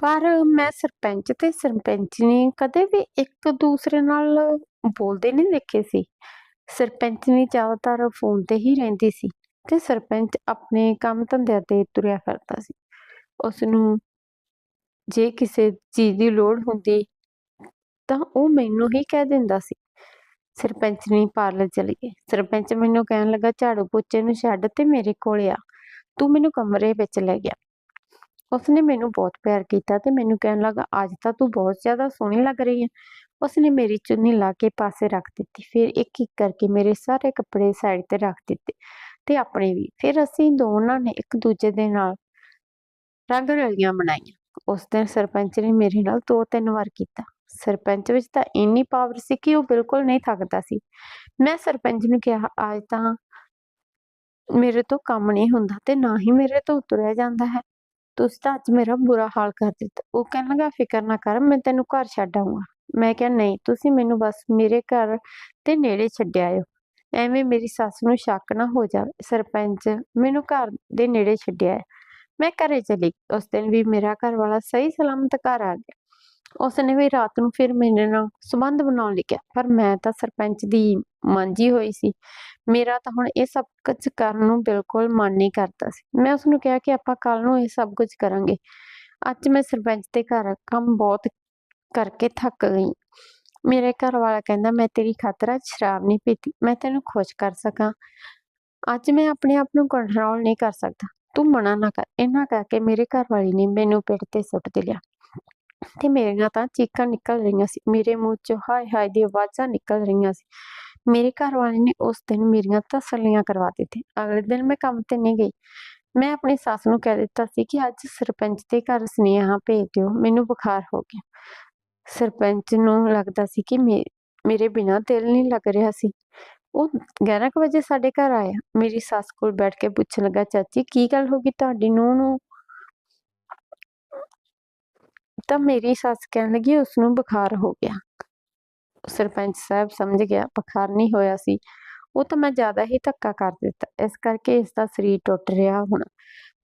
ਪਰ ਮੈਂ ਸਰਪੰਚ ਤੇ ਸਰਪੰਚਨੀ ਕਦੇ ਵੀ ਇੱਕ ਦੂਸਰੇ ਨਾਲ ਬੋਲਦੇ ਨਹੀਂ ਦੇਖੇ ਸੀ ਸਰਪੰਚਨੀ ਜ਼ਿਆਦਾਤਰ ਫੋਨ ਤੇ ਹੀ ਰਹਿੰਦੀ ਸੀ ਤੇ ਸਰਪੰਚ ਆਪਣੇ ਕੰਮ ਧੰਦਿਆਂ ਤੇ ਤੁਰਿਆ ਫਿਰਦਾ ਸੀ ਉਸ ਨੂੰ ਜੇ ਕਿਸੇ ਚੀਜ਼ ਦੀ ਲੋੜ ਹੁੰਦੀ ਤਾਂ ਉਹ ਮੈਨੂੰ ਹੀ ਕਹਿ ਦਿੰਦਾ ਸੀ ਸਰਪੰਚਨੀ ਪਾਰਲਰ ਚਲੀ ਗਈ ਸਰਪੰਚ ਮੈਨੂੰ ਕਹਿਣ ਲੱਗਾ, ਝਾੜੂ ਪੋਚੇ ਨੂੰ ਛੱਡ ਤੇ ਮੇਰੇ ਕੋਲ ਆ। ਤੂੰ ਮੈਨੂੰ ਕਮਰੇ ਵਿੱਚ ਲੈ ਗਿਆ। ਉਸਨੇ ਮੈਨੂੰ ਬਹੁਤ ਪਿਆਰ ਕੀਤਾ ਤੇ ਮੈਨੂੰ ਕਹਿਣ ਲੱਗਾ, ਅੱਜ ਤਾਂ ਤੂੰ ਬਹੁਤ ਜ਼ਿਆਦਾ ਸੋਹਣੀ ਲੱਗ ਰਹੀ ਹੈ ਉਸਨੇ ਮੇਰੀ ਚੁੰਨੀ ਲਾ ਕੇ ਪਾਸੇ ਰੱਖ ਦਿੱਤੀ, ਫਿਰ ਇੱਕ ਇੱਕ ਕਰਕੇ ਮੇਰੇ ਸਾਰੇ ਕੱਪੜੇ ਸਾਈਡ ਤੇ ਰੱਖ ਦਿੱਤੇ ਤੇ ਆਪਣੇ ਵੀ। ਫਿਰ ਅਸੀਂ ਦੋਨਾਂ ਨੇ ਇੱਕ ਦੂਜੇ ਦੇ ਨਾਲ ਰੰਗ ਰਲੀਆਂ ਬਣਾਈਆਂ ਉਸ ਦਿਨ ਸਰਪੰਚ ਨੇ ਮੇਰੇ ਨਾਲ ਦੋ ਤਿੰਨ ਵਾਰ ਕੀਤਾ। ਸਰਪੰਚ ਵਿੱਚ ਤਾਂ ਇੰਨੀ ਪਾਵਰ ਸੀ ਕਿ ਉਹ ਬਿਲਕੁਲ ਨਹੀਂ ਥੱਕਦਾ ਸੀ। ਮੈਂ ਸਰਪੰਚ ਨੂੰ ਕਿਹਾ, ਅੱਜ ਤਾਂ ਮੇਰੇ ਤੋਂ ਕੰਮ ਨਹੀਂ ਹੁੰਦਾ ਤੇ ਨਾ ਹੀ ਮੇਰੇ ਤੋਂ ਉਤਰਿਆ ਜਾਂਦਾ ਹੈ। ਤੁਸੀਂ ਤਾਂ ਅੱਜ ਮੇਰਾ ਬੁਰਾ ਹਾਲ ਕਰ ਦਿੱਤਾ ਉਹ ਕਹਿਣ ਲੱਗਾ, ਫਿਕਰ ਨਾ ਕਰ, ਮੈਂ ਤੈਨੂੰ ਘਰ ਛੱਡ ਆਊਂਗਾ ਮੈਂ ਕਿਹਾ, ਨਹੀਂ, ਤੁਸੀਂ ਮੈਨੂੰ ਬਸ ਮੇਰੇ ਘਰ ਤੇ ਨੇੜੇ ਛੱਡ ਆਇਓ। ਐਵੇਂ ਮੇਰੀ ਸੱਸ ਨੂੰ ਸ਼ੱਕ ਨਾ ਹੋ ਜਾਵੇ ਸਰਪੰਚ ਮੈਨੂੰ ਘਰ ਦੇ ਨੇੜੇ ਛੱਡਿਆ ਮੈਂ ਘਰੇ ਚਲੀ ਉਸ ਦਿਨ ਵੀ ਮੇਰਾ ਘਰ ਵਾਲਾ ਸਹੀ ਸਲਾਮਤ ਘਰ ਆ ਗਿਆ। ਉਸਨੇ ਵੀ ਰਾਤ ਨੂੰ ਫਿਰ ਮੇਰੇ ਨਾਲ ਸੰਬੰਧ ਬਣਾਉਣ ਲਈ ਕਿਹਾ। ਪਰ ਮੈਂ ਤਾਂ ਸਰਪੰਚ ਦੀ ਮਾਂਝੀ ਹੋਈ ਸੀ। ਮੇਰਾ ਤਾਂ ਹੁਣ ਇਹ ਸਭ ਕੁਝ ਕਰਨ ਨੂੰ ਬਿਲਕੁਲ ਮਨ ਨਹੀਂ ਕਰਦਾ ਸੀ। ਮੈਂ ਉਸਨੂੰ ਕਿਹਾ ਕਿ ਆਪਾਂ ਕੱਲ ਨੂੰ ਇਹ ਸਭ ਕੁਝ ਕਰਾਂਗੇ। ਅੱਜ ਮੈਂ ਸਰਪੰਚ ਦੇ ਘਰ ਕੰਮ ਬਹੁਤ ਕਰਕੇ ਥੱਕ ਗਈ। ਮੇਰੇ ਘਰ ਵਾਲਾ ਕਹਿੰਦਾ, ਮੈਂ ਤੇਰੀ ਖਾਤਰ ਅੱਜ ਸ਼ਰਾਬ ਨਹੀਂ ਪੀਤੀ। ਮੈਂ ਤੈਨੂੰ ਖੁਸ਼ ਕਰ ਸਕਾਂ। ਅੱਜ ਮੈਂ ਆਪਣੇ ਆਪ ਨੂੰ ਕੰਟਰੋਲ ਨਹੀਂ ਕਰ ਸਕਦਾ। ਤੂੰ ਮਨਾ ਨਾ ਕਰ। ਇਹਨਾਂ ਕਹਿ ਕੇ ਮੇਰੇ ਘਰ ਵਾਲੀ ਨੇ ਮੈਨੂੰ ਪਿੱਠ ਤੇ ਸੁੱਟ ਦਿਆ ਤੇ ਮੇਰੀਆਂ ਤਾਂ ਚੀਕਾਂ ਨਿਕਲ ਰਹੀਆਂ ਸੀ। ਮੇਰੇ ਮੂੰਹ ਚੋਂ ਹਾਏ ਹਾਏ ਦੀ ਆਵਾਜ਼ਾਂ ਨਿਕਲ ਰਹੀਆਂ ਸੀ। ਮੇਰੇ ਘਰ ਵਾਲੇ ਨੇ ਉਸ ਦਿਨ ਮੇਰੀਆਂ ਤਸੱਲੀਆਂ ਕਰਵਾ ਦਿੱਤੀਆਂ। ਅਗਲੇ ਦਿਨ ਮੈਂ ਕੰਮ ਤੇ ਨਹੀਂ ਗਈ। ਮੈਂ ਆਪਣੀ ਸੱਸ ਨੂੰ ਕਹਿ ਦਿੱਤਾ ਸੀ ਕਿ ਅੱਜ ਸਰਪੰਚ ਦੇ ਘਰ ਸੁਨੇਹਾ ਭੇਜ ਦਿਓ। ਮੈਨੂੰ ਬੁਖਾਰ ਹੋ ਗਿਆ। ਸਰਪੰਚ ਨੂੰ ਲੱਗਦਾ ਸੀ ਕਿ ਮੇ- ਮੇਰੇ ਬਿਨਾਂ ਦਿਲ ਨਹੀਂ ਲੱਗ ਰਿਹਾ ਸੀ। ਉਹ 11 ਕੁ ਵਜੇ ਸਾਡੇ ਘਰ ਆਇਆ। ਮੇਰੀ ਸੱਸ ਕੋਲ ਬੈਠ ਕੇ ਪੁੱਛਣ ਲੱਗਾ, ਚਾਚੀ, ਕੀ ਗੱਲ ਹੋ ਗਈ? ਤੁਹਾਡੀ ਨੂੰਹ ਨੂੰ ਤਾਂ ਮੇਰੀ ਸੱਸ ਕਹਿਣ ਲੱਗੀ ਉਸ ਨੂੰ ਬੁਖਾਰ ਹੋ ਗਿਆ। ਸਰਪੰਚ ਸਾਹਿਬ ਸਮਝ ਗਿਆ, ਬੁਖਾਰ ਨਹੀਂ ਹੋਇਆ ਸੀ। ਉਹ ਤਾਂ ਮੈਂ ਜ਼ਿਆਦਾ ਹੀ ਧੱਕਾ ਕਰ ਦਿੱਤਾ। ਇਸ ਕਰਕੇ ਇਸ ਦਾ ਸਰੀਰ ਟੁੱਟ ਰਿਹਾ ਹੁਣ।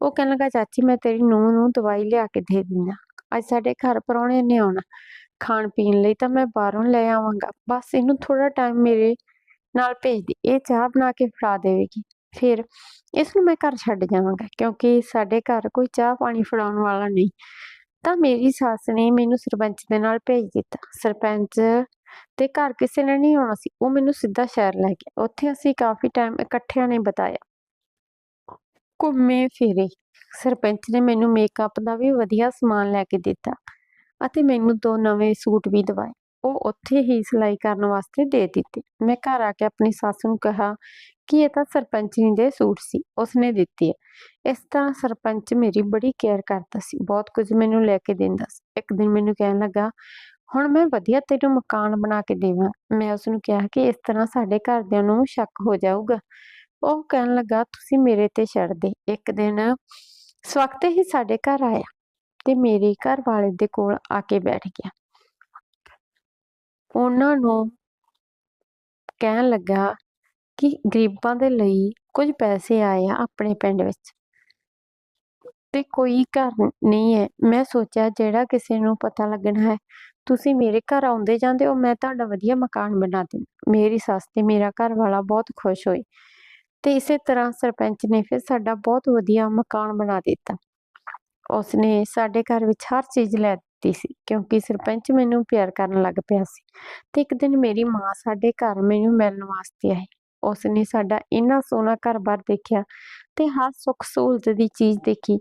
ਉਹ ਕਹਿਣ ਲੱਗਾ, ਚਾਚੀ, ਮੈਂ ਤੇਰੀ ਨੂੰਹ ਨੂੰ ਦਵਾਈ ਲਿਆ ਕੇ ਦੇ ਦਿੰਦਾ। ਅੱਜ ਸਾਡੇ ਘਰ ਪਰੌਣੇ ਨੇ ਆਉਣਾ। ਖਾਣ ਪੀਣ ਲਈ ਤਾਂ ਮੈਂ ਬਾਹਰੋਂ ਲੈ ਆਵਾਂਗਾ। ਬਸ ਇਹਨੂੰ ਥੋੜਾ ਟਾਈਮ ਮੇਰੇ ਨਾਲ ਭੇਜ ਦੇ। ਇਹ ਚਾਹ ਬਣਾ ਕੇ ਫੜਾ ਦੇਵੇਗੀ। ਫਿਰ ਇਸ ਨੂੰ ਮੈਂ ਘਰ ਛੱਡ ਜਾਵਾਂਗਾ, ਕਿਉਂਕਿ ਸਾਡੇ ਘਰ ਕੋਈ ਚਾਹ ਪਾਣੀ ਫੜਾਉਣ ਵਾਲਾ ਨਹੀਂ। ਤਾਂ ਮੇਰੀ ਸੱਸ ਨੇ ਮੈਨੂੰ ਸਰਪੰਚ ਦੇ ਨਾਲ ਭੇਜ ਦਿੱਤਾ। ਸਰਪੰਚ ਤੇ ਘਰ ਕਿਸੇ ਨੇ ਨਹੀਂ ਆਉਣਾ ਸੀ। ਉਹ ਮੈਨੂੰ ਸਿੱਧਾ ਸ਼ਹਿਰ ਲੈ ਗਿਆ। ਉੱਥੇ ਅਸੀਂ ਕਾਫੀ ਟਾਈਮ ਇਕੱਠਿਆਂ ਨੇ ਬਿਤਾਇਆ। ਘੁੰਮੇ, ਫਿਰੇ। ਸਰਪੰਚ ਨੇ ਮੈਨੂੰ ਮੇਕਅਪ ਦਾ ਵੀ ਵਧੀਆ ਸਮਾਨ ਲੈ ਕੇ ਦਿੱਤਾ ਅਤੇ ਮੈਨੂੰ ਦੋ ਨਵੇਂ ਸੂਟ ਵੀ ਦਵਾਏ। ਉਹ ਉੱਥੇ ਹੀ ਸਿਲਾਈ ਕਰਨ ਵਾਸਤੇ ਦੇ ਦਿੱਤੇ। ਮੈਂ ਘਰ ਆ ਕੇ ਆਪਣੀ ਸੱਸ ਨੂੰ ਕਿਹਾ ਕਿ ਇਹ ਤਾਂ ਸਰਪੰਚਨੀ ਦੇ ਸੂਟ ਸੀ ਉਸਨੇ ਦਿੱਤੀ ਹੈ ਇਸ ਤਰ੍ਹਾਂ ਸਰਪੰਚ ਮੇਰੀ ਬੜੀ ਕੇਅਰ ਕਰਦਾ ਸੀ ਬਹੁਤ ਕੁਝ ਮੈਨੂੰ ਲੈ ਕੇ ਦਿੰਦਾ ਸੀ ਇੱਕ ਦਿਨ ਮੈਨੂੰ ਕਹਿਣ ਲੱਗਾ ਹੁਣ ਮੈਂ ਵਧੀਆ ਤੈਨੂੰ ਮਕਾਨ ਬਣਾ ਕੇ ਦੇਵਾਂ ਮੈਂ ਉਸ ਨੂੰ ਕਿਹਾ ਕਿ ਇਸ ਤਰ੍ਹਾਂ ਸਾਡੇ ਘਰਦਿਆਂ ਨੂੰ ਸ਼ੱਕ ਹੋ ਜਾਊਗਾ ਉਹ ਕਹਿਣ ਲੱਗਾ ਤੁਸੀਂ ਮੇਰੇ ਤੇ ਛੱਡ ਦੇ ਇੱਕ ਦਿਨ ਸਵਖਤੇ ਹੀ ਸਾਡੇ ਘਰ ਆਇਆ ਤੇ ਮੇਰੇ ਘਰ ਵਾਲੇ ਦੇ ਕੋਲ ਆ ਕੇ ਬੈਠ ਗਿਆ ਉਹਨਾਂ ਨੂੰ ਕਹਿਣ ਲੱਗਾ ਕਿ ਗਰੀਬਾਂ ਦੇ ਲਈ ਕੁਝ ਪੈਸੇ ਆਏ ਆ ਆਪਣੇ ਪਿੰਡ ਵਿੱਚ। ਤੇ ਕੋਈ ਘਰ ਨਹੀਂ ਹੈ। ਮੈਂ ਸੋਚਿਆ, ਜਿਹੜਾ ਕਿਸੇ ਨੂੰ ਪਤਾ ਲੱਗਣਾ ਹੈ, ਤੁਸੀਂ ਮੇਰੇ ਘਰ ਆਉਂਦੇ ਜਾਂਦੇ ਹੋ, ਮੈਂ ਤੁਹਾਡਾ ਵਧੀਆ ਮਕਾਨ ਬਣਾ ਦਿੰਦਾ ਮੇਰੀ ਸੱਸ ਤੇ ਮੇਰਾ ਘਰ ਵਾਲਾ ਬਹੁਤ ਖੁਸ਼ ਹੋਏ। ਤੇ ਇਸੇ ਤਰ੍ਹਾਂ ਸਰਪੰਚ ਨੇ ਫਿਰ ਸਾਡਾ ਬਹੁਤ ਵਧੀਆ ਮਕਾਨ ਬਣਾ ਦਿੱਤਾ। ਉਸਨੇ ਸਾਡੇ ਘਰ ਵਿੱਚ ਹਰ ਚੀਜ਼ ਲੈ ਦਿੱਤੀ ਸੀ, ਕਿਉਂਕਿ ਸਰਪੰਚ ਮੈਨੂੰ ਪਿਆਰ ਕਰਨ ਲੱਗ ਪਿਆ ਸੀ। ਤੇ ਇੱਕ ਦਿਨ ਮੇਰੀ ਮਾਂ ਸਾਡੇ ਘਰ ਮੈਨੂੰ ਮਿਲਣ ਵਾਸਤੇ ਆਈ। ਉਸਨੇ ਸਾਡਾ ਇੰਨਾ ਸੋਹਣਾ ਘਰ-ਬਾਰ ਦੇਖਿਆ ਤੇ ਹਰ ਸੁੱਖ ਸਹੂਲਤ ਦੀ ਚੀਜ਼ ਦੇਖੀ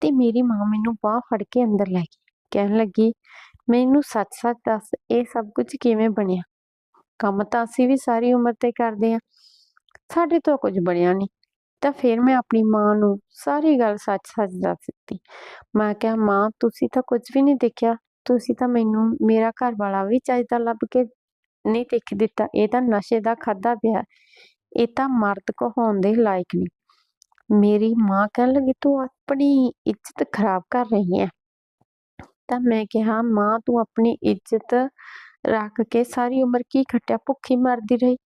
ਤੇ ਮੇਰੀ ਮਾਂ ਮੈਨੂੰ ਬਾਂਹ ਫੜ ਕੇ ਅੰਦਰ ਲੈ ਗਈ, ਕਹਿਣ ਲੱਗੀ, ਮੈਨੂੰ ਸੱਚ-ਸੱਚ ਦੱਸ, ਇਹ ਸਭ ਕੁਝ ਕਿਵੇਂ ਬਣਿਆ? ਕੰਮ ਤਾਂ ਅਸੀਂ ਵੀ ਸਾਰੀ ਉਮਰ ਤੇ ਕਰਦੇ ਆਂ ਸਾਡੇ ਤੋਂ ਕੁਝ ਬਣਿਆ ਨਹੀਂ। ਤਾਂ ਫਿਰ ਮੈਂ ਆਪਣੀ ਮਾਂ ਨੂੰ ਸਾਰੀ ਗੱਲ ਸੱਚ-ਸੱਚ ਦੱਸ ਦਿੱਤੀ। ਮੈਂ ਕਿਹਾ, ਮਾਂ, ਤੁਸੀਂ ਤਾਂ ਕੁਝ ਵੀ ਨਹੀਂ ਦੇਖਿਆ, ਤੁਸੀਂ ਤਾਂ ਮੈਨੂੰ, ਮੇਰਾ ਘਰ ਵਾਲਾ ਵੀ ਚਾਹੀਦਾ ਲੱਭ ਕੇ ਨਹੀਂ ਦੇਖ ਦਿੱਤਾ। ਇਹ ਤਾਂ ਨਸ਼ੇ ਦਾ ਖਾਦਾ ਪਿਆ ਇਹ ਤਾਂ ਮਰਦ ਕਹਾਉਣ ਦੇ ਲਾਇਕ ਨਹੀਂ। ਮੇਰੀ ਮਾਂ ਕਹਿਣ ਲੱਗੀ, ਤੂੰ ਆਪਣੀ ਇੱਜ਼ਤ ਖਰਾਬ ਕਰ ਰਹੀ ਹੈ। ਤਾਂ ਮੈਂ ਕਿਹਾ, ਮਾਂ, ਤੂੰ ਆਪਣੀ ਇੱਜ਼ਤ ਰੱਖ ਕੇ ਸਾਰੀ ਉਮਰ ਕੀ ਖੱਟਿਆ? ਭੁੱਖੀ ਮਰਦੀ ਰਹੀ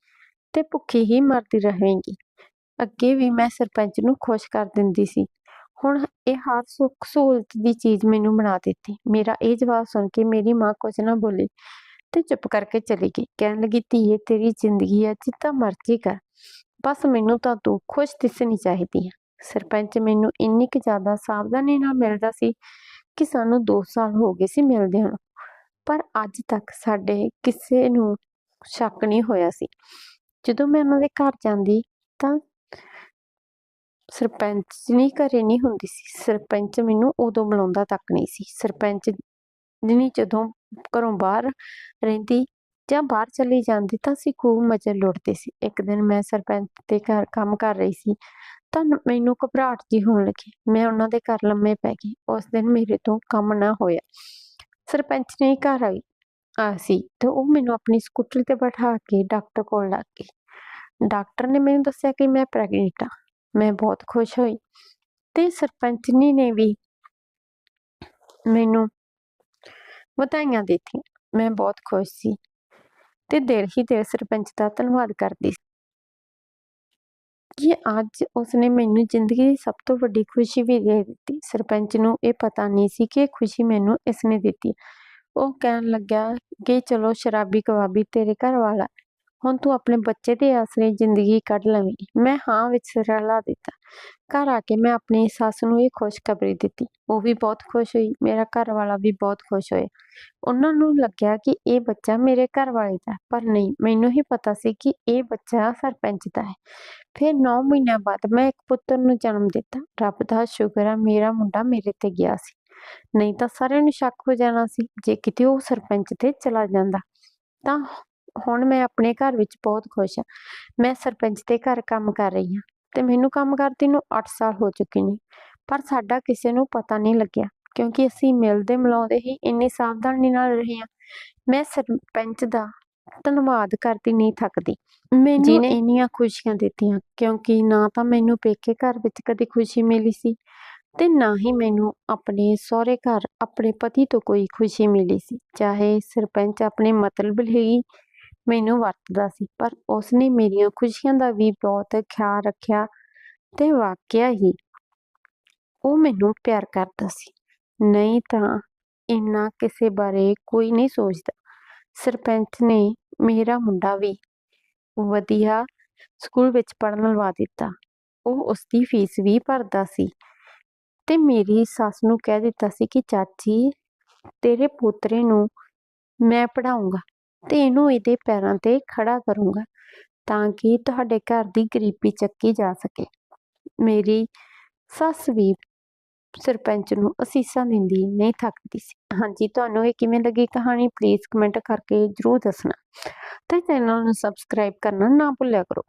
ਤੇ ਭੁੱਖੀ ਹੀ ਮਰਦੀ ਰਹੇਂਗੀ। ਅੱਗੇ ਵੀ ਮੈਂ ਸਰਪੰਚ ਨੂੰ ਖੁਸ਼ ਕਰ ਦਿੰਦੀ ਸੀ। ਹੁਣ ਇਹ ਹਰ ਸੁੱਖ ਸਹੂਲਤ ਦੀ ਚੀਜ਼ ਮੈਨੂੰ ਬਣਾ ਦਿੱਤੀ। ਮੇਰਾ ਇਹ ਜਵਾਬ ਸੁਣ ਕੇ ਮੇਰੀ ਮਾਂ ਕੁਝ ਨਾ ਬੋਲੀ। ਤੇ ਚੁੱਪ ਕਰਕੇ ਚਲੀ ਗਈ। ਕਹਿਣ ਲੱਗੀ, ਧੀਏ, ਤੇਰੀ ਜ਼ਿੰਦਗੀ ਹੈ, ਜਿੱਦਾਂ ਮਰਜ਼ੀ ਕਰ। ਬਸ ਮੈਨੂੰ ਤਾਂ ਤੂੰ ਖੁਸ਼ ਦਿਸਣੀ ਚਾਹੀਦੀ ਹੈ। ਸਰਪੰਚ ਮੈਨੂੰ ਇੰਨੀ ਕੁ ਜ਼ਿਆਦਾ ਸਾਵਧਾਨੀ ਨਾਲ ਮਿਲਦਾ ਸੀ ਕਿ ਸਾਨੂੰ 2 ਸਾਲ ਹੋ ਗਏ ਸੀ ਮਿਲਦਿਆਂ ਨੂੰ। ਪਰ ਅੱਜ ਤੱਕ ਸਾਡੇ ਕਿਸੇ ਨੂੰ ਸ਼ੱਕ ਨਹੀਂ ਹੋਇਆ ਸੀ। ਜਦੋਂ ਮੈਂ ਉਹਨਾਂ ਦੇ ਘਰ ਜਾਂਦੀ, ਤਾਂ ਸਰਪੰਚ ਨਹੀਂ ਘਰੇ ਨਹੀਂ ਹੁੰਦੀ ਸੀ। ਸਰਪੰਚ ਮੈਨੂੰ ਉਦੋਂ ਬੁਲਾਉਂਦਾ ਤੱਕ ਨਹੀਂ ਸੀ। ਸਰਪੰਚ ਨਹੀਂ ਜਦੋਂ ਘਰੋਂ ਬਾਹਰ ਰਹਿੰਦੀ ਜਾਂ ਬਾਹਰ ਚਲੀ ਜਾਂਦੀ ਤਾਂ ਅਸੀਂ ਖੂਬ ਮਜ਼ੇ ਲੁੱਟਦੇ ਸੀ। ਇੱਕ ਦਿਨ ਮੈਂ ਸਰਪੰਚ ਦੇ ਘਰ ਕੰਮ ਕਰ ਰਹੀ ਸੀ ਤਾਂ ਮੈਨੂੰ ਘਬਰਾਹਟ ਜੀ ਹੋਣ ਲੱਗੀ। ਮੈਂ ਉਹਨਾਂ ਦੇ ਘਰ ਲੰਮੇ ਪੈ ਗਈ। ਉਸ ਦਿਨ ਮੇਰੇ ਤੋਂ ਕੰਮ ਨਾ ਹੋਇਆ। ਸਰਪੰਚ ਨੇ ਘਰ ਆਈ, ਆ ਸੀ ਤੇ ਉਹ ਮੈਨੂੰ ਆਪਣੀ ਸਕੂਟਰ ਤੇ ਬਿਠਾ ਕੇ ਡਾਕਟਰ ਕੋਲ ਲੱਗ ਗਈ। ਡਾਕਟਰ ਨੇ ਮੈਨੂੰ ਦੱਸਿਆ ਕਿ ਮੈਂ ਪ੍ਰੈਗਨੈਂਟ ਹਾਂ। ਮੈਂ ਬਹੁਤ ਖੁਸ਼ ਹੋਈ ਤੇ ਸਰਪੰਚਨੀ ਨੇ ਵੀ ਮੈਨੂੰ ਵਧਾਈਆਂ ਦਿੱਤੀਆਂ, ਮੈਂ ਬਹੁਤ ਖੁਸ਼ ਸੀ ਤੇ ਦੇਰ ਹੀ ਦੇਰ ਸਰਪੰਚ ਦਾ ਧੰਨਵਾਦ ਕਰਦੀ ਸੀ। ਕਿ ਅੱਜ ਉਸਨੇ ਮੈਨੂੰ ਜ਼ਿੰਦਗੀ ਦੀ ਸਭ ਤੋਂ ਵੱਡੀ ਖੁਸ਼ੀ ਵੀ ਦੇ ਦਿੱਤੀ? ਸਰਪੰਚ ਨੂੰ ਇਹ ਪਤਾ ਨਹੀਂ ਸੀ ਕਿ ਖੁਸ਼ੀ ਮੈਨੂੰ ਇਸਨੇ ਦਿੱਤੀ। ਉਹ ਕਹਿਣ ਲੱਗਾ ਕਿ ਚਲੋ ਸ਼ਰਾਬੀ ਕਬਾਬੀ ਤੇਰੇ ਘਰ ਵਾਲਾ ਹੁਣ ਤੂੰ ਆਪਣੇ ਬੱਚੇ ਦੇ ਆਸਰੇ ਜ਼ਿੰਦਗੀ ਕੱਢ ਲਵੇਂਗੀ ਮੈਂ ਹਾਂ ਵਿੱਚ ਸਿਰ ਹਿਲਾ ਦਿੱਤਾ। ਘਰ ਆ ਕੇ ਮੈਂ ਆਪਣੀ ਸੱਸ ਨੂੰ ਇਹ ਖੁਸ਼ਖਬਰੀ ਦਿੱਤੀ। ਉਹ ਵੀ ਬਹੁਤ ਖੁਸ਼ ਹੋਈ। ਮੇਰਾ ਘਰ ਵਾਲਾ ਵੀ ਬਹੁਤ ਖੁਸ਼ ਹੋਇਆ। ਉਹਨਾਂ ਨੂੰ ਲੱਗਿਆ ਕਿ ਇਹ ਬੱਚਾ ਮੇਰੇ ਘਰ ਵਾਲੇ ਦਾ ਪਰ ਨਹੀਂ, ਮੈਨੂੰ ਹੀ ਪਤਾ ਸੀ ਕਿ ਇਹ ਬੱਚਾ ਸਰਪੰਚ ਦਾ ਹੈ। ਫਿਰ 9 ਮਹੀਨਿਆਂ ਬਾਅਦ ਮੈਂ ਇੱਕ ਪੁੱਤਰ ਨੂੰ ਜਨਮ ਦਿੱਤਾ। ਰੱਬ ਦਾ ਸ਼ੁਕਰ ਹੈ ਮੇਰਾ ਮੁੰਡਾ ਮੇਰੇ ਤੇ ਗਿਆ ਸੀ। ਨਹੀਂ ਤਾਂ ਸਾਰਿਆਂ ਨੂੰ ਸ਼ੱਕ ਹੋ ਜਾਣਾ ਸੀ। ਜੇ ਕਿਤੇ ਉਹ ਸਰਪੰਚ ਤੇ ਚਲਾ ਜਾਂਦਾ, ਤਾਂ ਹੁਣ ਮੈਂ ਆਪਣੇ ਘਰ ਵਿੱਚ ਬਹੁਤ ਖੁਸ਼ ਹਾਂ। ਮੈਂ ਸਰਪੰਚ ਦੇ ਘਰ ਕੰਮ ਕਰ ਰਹੀ ਹਾਂ ਤੇ ਮੈਨੂੰ ਕੰਮ ਕਰਦੀ ਨੂੰ 8 ਸਾਲ ਹੋ ਚੁੱਕੇ ਨੇ ਪਰ ਸਾਡਾ ਕਿਸੇ ਨੂੰ ਪਤਾ ਨਹੀਂ ਲੱਗਿਆ ਕਿਉਂਕਿ ਅਸੀਂ ਮਿਲਦੇ ਮਿਲਾਉਂਦੇ ਹੀ ਇੰਨੀ ਸਾਵਧਾਨੀ ਨਾਲ ਰਹੇ ਹਾਂ। ਮੈਂ ਸਰਪੰਚ ਦਾ ਧੰਨਵਾਦ ਕਰਦੀ ਨਹੀਂ ਥੱਕਦੀ। ਮੈਨੂੰ ਇੰਨੀਆਂ ਖੁਸ਼ੀਆਂ ਦਿੱਤੀਆਂ ਕਿਉਂਕਿ ਨਾ ਤਾਂ ਮੈਨੂੰ ਪੇਕੇ ਘਰ ਵਿੱਚ ਕਦੇ ਖੁਸ਼ੀ ਮਿਲੀ ਸੀ ਤੇ ਨਾ ਹੀ ਮੈਨੂੰ ਆਪਣੇ ਸਹੁਰੇ ਘਰ ਆਪਣੇ ਪਤੀ ਤੋਂ ਕੋਈ ਖੁਸ਼ੀ ਮਿਲੀ ਸੀ। ਚਾਹੇ ਸਰਪੰਚ ਆਪਣੇ ਮਤਲਬ ਲਈ ਮੈਨੂੰ ਵਰਤਦਾ ਸੀ, ਪਰ ਉਸਨੇ ਮੇਰੀਆਂ ਖੁਸ਼ੀਆਂ ਦਾ ਵੀ ਬਹੁਤ ਖਿਆਲ ਰੱਖਿਆ ਤੇ ਵਾਕਿਆ ਹੀ ਉਹ ਮੈਨੂੰ ਪਿਆਰ ਕਰਦਾ ਸੀ। ਨਹੀਂ ਤਾਂ ਇੰਨਾ ਕਿਸੇ ਬਾਰੇ ਕੋਈ ਨਹੀਂ ਸੋਚਦਾ। ਸਰਪੰਚ ਨੇ ਮੇਰਾ ਮੁੰਡਾ ਵੀ ਵਧੀਆ ਸਕੂਲ ਵਿੱਚ ਪੜ੍ਹਨ ਲਵਾ ਦਿੱਤਾ। ਉਹ ਉਸਦੀ ਫੀਸ ਵੀ ਭਰਦਾ ਸੀ ਤੇ ਮੇਰੀ ਸੱਸ ਨੂੰ ਕਹਿ ਦਿੱਤਾ ਸੀ ਕਿ ਚਾਚੀ ਤੇਰੇ ਪੋਤਰੇ ਨੂੰ ਮੈਂ ਪੜਾਉਂਗਾ ਤੇ ਇਹਨੂੰ ਇਹਦੇ ਪੈਰਾਂ ਤੇ ਖੜਾ ਕਰੂੰਗਾ ਤਾਂ ਕਿ ਤੁਹਾਡੇ ਘਰ ਦੀ ਗਰੀਬੀ ਚੱਕੀ ਜਾ ਸਕੇ। ਮੇਰੀ ਸੱਸ ਵੀ ਸਰਪੰਚ ਨੂੰ ਅਸੀਸਾਂ ਦਿੰਦੀ ਨਹੀਂ ਥੱਕਦੀ ਸੀ। ਹਾਂਜੀ, ਤੁਹਾਨੂੰ ਇਹ ਕਿਵੇਂ ਲੱਗੀ ਕਹਾਣੀ? ਪਲੀਜ਼ ਕਮੈਂਟ ਕਰਕੇ ਜਰੂਰ ਦੱਸਣਾ। ਤੇ ਚੈਨਲ ਨੂੰ ਸਬਸਕ੍ਰਾਈਬ ਕਰਨਾ ਨਾ ਭੁੱਲਿਆ ਕਰੋ।